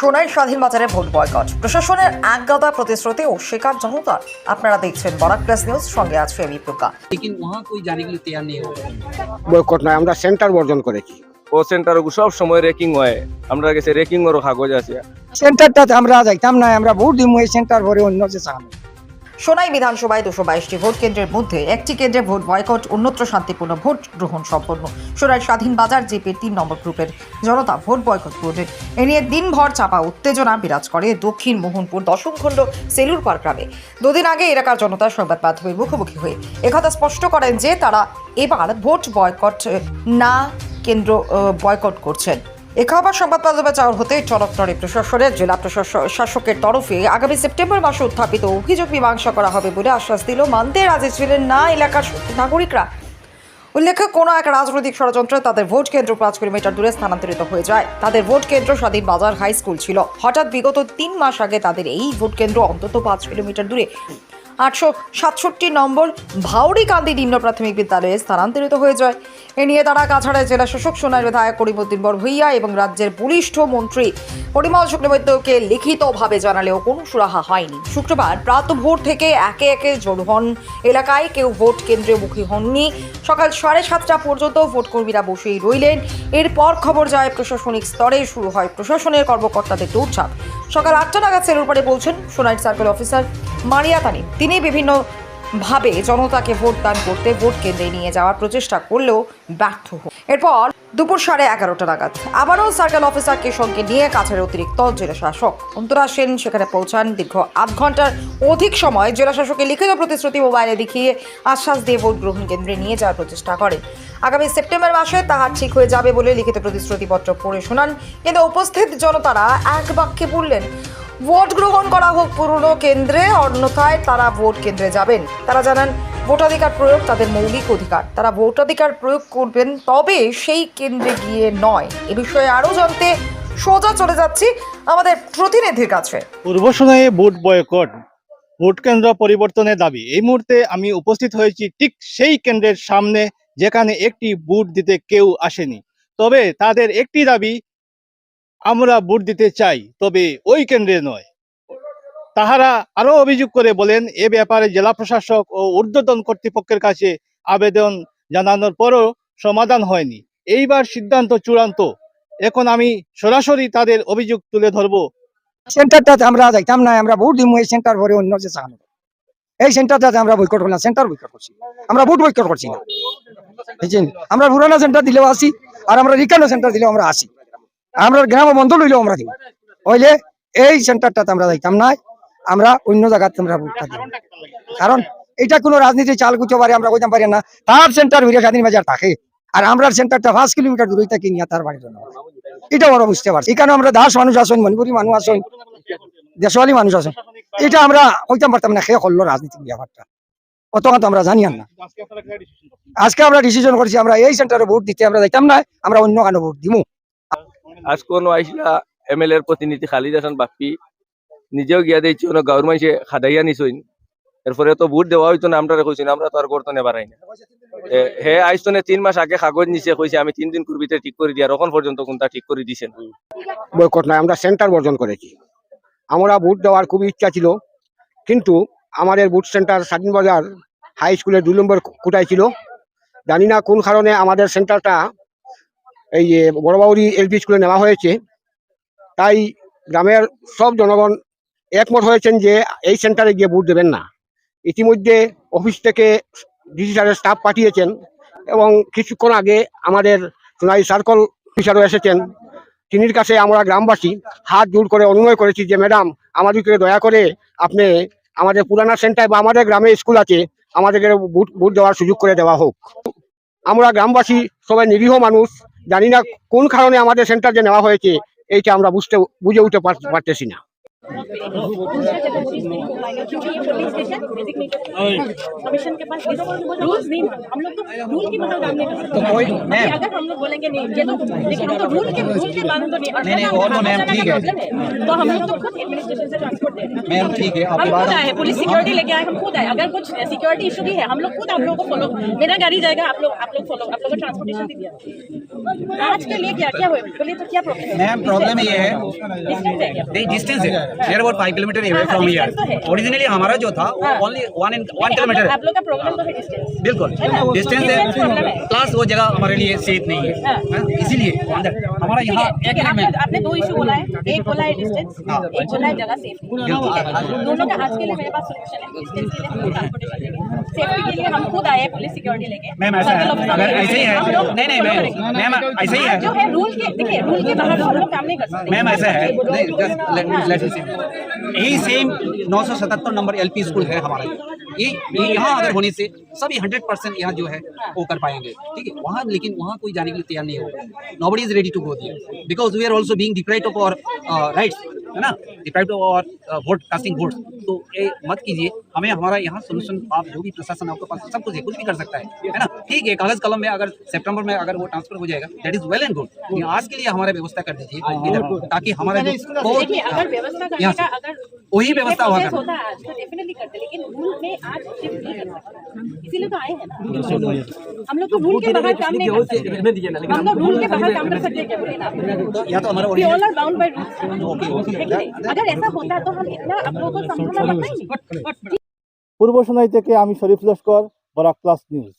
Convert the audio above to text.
সোনাই স্বাধীন বাজারে vote boycott প্রশাসনের একগাদা প্রতিশ্রুতি ও শেখার জনতা আপনারা দেখছেন বরাক প্রেস নিউজ সঙ্গে আছে আমি প্রজ্ঞা लेकिन वहाँ कोई जाने के लिए तैयार नहीं हो বয়কট নয় আমরা সেন্টার বর্জন করেছি ও সেন্টার সব সময় রেকিং হয় আমরা কাছে রেকিং এর কাগজ আছে সেন্টারটাতে আমরা যাইতাম না আমরা ভোট দিমু এই সেন্টার ভরে অন্য যে চান সোনাই বিধানসভায় দুশো বাইশটি ভোট কেন্দ্রের মধ্যে একটি কেন্দ্রে ভোট বয়কট, অন্যত্র শান্তিপূর্ণ ভোট গ্রহণ সম্পন্ন। সোনাই স্বাধীন বাজার, জেপির তিন নম্বর গ্রুপের জনতা ভোট বয়কট করলেন এ নিয়ে দিনভর চাপা উত্তেজনা বিরাজ করে দক্ষিণ মোহনপুর দশমখণ্ড সেলুর পার গ্রামে। দুদিন আগে এলাকার জনতা সংবাদ মাধ্যমের মুখোমুখি হয়ে একথা স্পষ্ট করেন যে তারা এবার ভোট বয়কট, না কেন্দ্র বয়কট করছেন। এ খবর সংবাদ মাধ্যমে চাওয়ার হতে চরকটরে প্রশাসনের, জেলা প্রশাসন শাসকের তরফে আগামী সেপ্টেম্বর মাসে উত্থাপিত অভিযোগ মীমাংসা করা হবে বলে আশ্বাস দিল মানতে রাজি ছিলেন না এলাকার নাগরিকরা। উল্লেখ্য, কোনো এক রাজনৈতিক ষড়যন্ত্রে তাদের ভোট কেন্দ্র পাঁচ কিলোমিটার দূরে স্থানান্তরিত হয়ে যায়। তাদের ভোট কেন্দ্র স্বাধীন বাজার হাই স্কুল ছিল। হঠাৎ বিগত তিন মাস আগে তাদের এই ভোট কেন্দ্র অন্তত পাঁচ কিলোমিটার দূরে আটশো সাতষট্টি নম্বর ভাউরিকান্দি নিম্ন প্রাথমিক বিদ্যালয়ে স্থানান্তরিত হয়ে যায়। এ নিয়ে তারা কাছাড়ের জেলা শাসক সোনার বিধায়ক করিমুদ্দিন বরভূইয়া এবং রাজ্যের বলিষ্ঠ মন্ত্রী পরিমল শুক্রবৈদ্যকে লিখিতভাবে জানালেও কোনো সুরাহা হয়নি। শুক্রবার প্রাত ভোর থেকে একে একে জড়ো হন এলাকায়, কেউ ভোট কেন্দ্রে মুখী হননি। সকাল সাড়ে সাতটা পর্যন্ত ভোটকর্মীরা বসেই রইলেন। এরপর খবর যায়, প্রশাসনিক স্তরে শুরু হয় প্রশাসনের কর্মকর্তাদের দৌড়ঝাঁপ। সকাল আটটা নাগাদ সেলুর পাড়ে পৌঁছেন সোনাইট সার্কেল অফিসার মারিয়া তানি। বিভিন্ন ভাবে জনতাকে ভোট দান করতে ভোট কেন্দ্রে নিয়ে যাওয়ার প্রচেষ্টা করলেও ব্যর্থ হন। এরপর দুপুর সাড়ে এগারোটা নাগাদ আবারও সার্কেল অফিসারকে সঙ্গে নিয়ে কাছের অতিরিক্ত জেলা শাসক অন্তরা সেন সেখানে পৌঁছান। দীর্ঘ আধ ঘণ্টার অধিক সময় জেলা শাসকের লিখিত প্রতিশ্রুতি মোবাইলে দেখিয়ে আশ্বাস দিয়ে ভোট গ্রহণ কেন্দ্রে নিয়ে যাওয়ার প্রচেষ্টা করেন। আগামী সেপ্টেম্বর মাসে তাহা ঠিক হয়ে যাবে বলে লিখিত প্রতিশ্রুতিপত্র পড়ে শোনান। কিন্তু উপস্থিত জনতারা এক বাক্যে বললেন ভোট গ্রহণ করা হোক পুরনো কেন্দ্রে, অন্যথায় তারা ভোট কেন্দ্রে যাবেন। তারা জানান, ভোটাধিকার প্রয়োগ তাদের মৌলিক অধিকার। তারা ভোটাধিকার প্রয়োগ করবেন তবে সেই কেন্দ্রে গিয়ে নয়। এ বিষয়ে আরও জানতে সোজা চলে যাচ্ছি আমাদের প্রতিনিধির কাছে। পূর্ব ভোট বয়কট, ভোট কেন্দ্র পরিবর্তনের দাবি। এই মুহূর্তে আমি উপস্থিত হয়েছি ঠিক সেই কেন্দ্রের সামনে, যেখানে একটি ভোট দিতে কেউ আসেনি। তবে তাদের একটি দাবি আমরা ভোট দিতে চাই, তবে ওই কেন্দ্রে নয়। তাহারা আরও অভিযোগ করে বলেন, এ ব্যাপারে জেলা প্রশাসক ও ঊর্ধ্বতন কর্তৃপক্ষের কাছে আবেদন জানানোর পরও সমাধান হয়নি। এইবার সিদ্ধান্ত চূড়ান্ত। এখন আমি সরাসরি তাদের অভিযোগ তুলে ধরবো। সেন্টারটাতে আমরা যাইতাম না, আমরা ভোট দিমু এই সেন্টার ভরে অন্য যে চান এই সেন্টারটাতে আমরা বৈকট করলাম, সেন্টার বৈকট করছি। আমরা ভোট বৈকট করছি না। আমরা পুরানো সেন্টার দিলেও আসি, আর আমরা রিকানো সেন্টার দিলেও আমরা আসি। আমরা গ্রাম বন্ধ লইলেও আমরা দিব হইলে এই সেন্টারটাতে আমরা যাইতাম না। আমরা অন্য জায়গাতে আমরা ভোটটা দিব কারণ এটা কোনো রাজনীতি চাল গুছো পারে আমরা কইতাম পারি না। তার সেন্টার ভিড়ে স্বাধীন বাজার থাকে। আর আমরা সেন্টারটা পাঁচ কিলোমিটার দূরে থাকি নিয়ে তার বাড়ির জন্য। এটা আমরা বুঝতে পারছি। এখানে আমরা দাস মানুষ আসুন মণিপুরি মানুষ আসুন দেশওয়ালি মানুষ আসুন এটা আমরা কইতাম পারতাম না সে করল রাজনীতিক ব্যাপারটা। অত কথা আমরা জানি না। আজকে আমরা ডিসিশন করছি, আমরা এই সেন্টারে ভোট দিতে আমরা যাইতাম না, আমরা অন্য কানো ভোট দিমু। আজ কোন আইসলা এমএলএ এর প্রতিনিধি খালিদ হাসান বাপ্পি। নিজেও গিয়া দিয়েছি অনেক গাঁর মাইসে খাদাইয়া নিছইন এরপরে তো ভোট দেওয়া হইতো না আমরা কইছি, আমরা তো আর করতো না। না হে আইসনে তিন মাস আগে কাগজ নিছে, কইছে, আমি তিন দিন পূর্বিতে ঠিক করে দিয়া এখন পর্যন্ত কোনটা ঠিক করে দিছেন বয়কট নয় আমরা সেন্টার বর্জন করেছি আমরা ভোট দেওয়ার খুব ইচ্ছা ছিল, কিন্তু আমাদের ভোট সেন্টার স্বাধীন বাজার হাই স্কুলের দুই নম্বর কোটায় ছিল। জানি না কোন কারণে আমাদের সেন্টারটা এই যে বড়বাউরি এলপি স্কুলে নেওয়া হয়েছে, তাই গ্রামের সব জনগণ একমত হয়েছেন যে এই সেন্টারে গিয়ে ভোট দেবেন না। ইতিমধ্যে অফিস থেকে ডিসি স্যারের স্টাফ পাঠিয়েছেন এবং কিছুক্ষণ আগে আমাদের সোনাই সার্কল অফিসারও এসেছেন। তিনির কাছে আমরা গ্রামবাসী হাত জোর করে অনুনয় করেছি যে, ম্যাডাম, আমাদেরকে দয়া করে আপনি আমাদের পুরানা সেন্টার বা আমাদের গ্রামে স্কুল আছে, আমাদেরকে বুট বুট দেওয়ার সুযোগ করে দেওয়া হোক। আমরা গ্রামবাসী সবাই নিরীহ মানুষ, জানি না কোন কারণে আমাদের সেন্টার যে নেওয়া হয়েছে, এইটা আমরা বুঝতে বুঝে উঠতে পার- পারতেছি না। अगर हम लोग बोलेंगे तो हम लोग तो खुद एडमिनिस्ट्रेशन से ट्रांसपोर्ट ठीक है। हम खुद आए पुलिस सिक्योरिटी लेके आए हम खुद आए अगर कुछ सिक्योरिटी इशू भी है हम लोग खुद आप लोगों को फॉलो मेरा गाड़ी जाएगा आप लोग आप लोग फॉलो आप लोगों को ट्रांसपोर्टेशन भी दिया आज के लिए क्या? क्या हुआ बोलिए तो क्या प्रॉब्लम मैम प्रॉब्लम ये है डिस्टेंस है है near about five kilometre away from हाँ, हियर है। ओरिजिनली हमारा जो था हाँ। ओनली वन वन किलोमीटर आप- लोग का प्रॉब्लम तो है डिस्टेंस बिल्कुल। डिस्टेंस है है। प्लस वो जगह हमारे लिए सेफ़ नहीं है। हाँ। हाँ, इसीलिए हमारा यहाँ एक आपने दो इशू बोला है। एक बोला है डिस्टेंस हाँ। एक बोला है जगह सेफ़ दोनों का आज के लिए मेरे पास सोल्यूशन है। डिस्टेंस के लिए ट्रांसपोर्टेशन सेफ्टी के लिए हम खुद आए पुलिस सिक्योरिटी लेके। मैम ऐसा है। अगर ऐसे ही है नहीं नहीं मैम मैम ऐसे ही आज जो है है रूल के देखिए रूल के बाहर हम लोग काम नहीं कर सकते। मैम ऐसा है। यही सेम 977 नंबर एलपी स्कूल है हमारा। ये यहाँ अगर होने से सभी 100 परसेंट यहाँ जो है, वो कर पाएँगे। ठीक है? वहाँ, लेकिन वहाँ कोई जाने के लिए तैयार नहीं होगा। Nobody is ready to go there because we are also being deprived of our rights है ना? डिप्राइव और वोट कास्टिंग वोट तो ये मत कीजिए। हमें हमारा यहाँ सोल्यूशन आप जो भी प्रशासन आपके पास सब कुछ है कुछ भी कर सकता है। है ना? ठीक है कागज़ कलम में अगर सेप्टेम्बर में अगर वो ट्रांसफ़र हो जाएगा that is well and good आज के लिए हमारा व्यवस्था कर दीजिए ताकि हमारे यहाँ अगर व्यवस्था करने यहाँ का से। अगर वही व्यवस्था हुआ process करना। होता है आज तो डेफिनेटली करते लेकिन रूल में आज शिफ्ट नहीं कर सकते इसीलिए तो आए हैं ना हम लोग तो रूल के बाहर काम नहीं कर सकते हम लोग रूल के बाहर काम कर सकते हैं क्या बोलिए ना या तो हमारा We all original- are bound by rules. है कि नहीं? अगर ऐसा होता तो हम इतना आप लोगों को समझाना लगता ही नहीं পূর্ব সোনাই থেকে আমি শরীফ লস্কর বরাক প্লাস নিউজ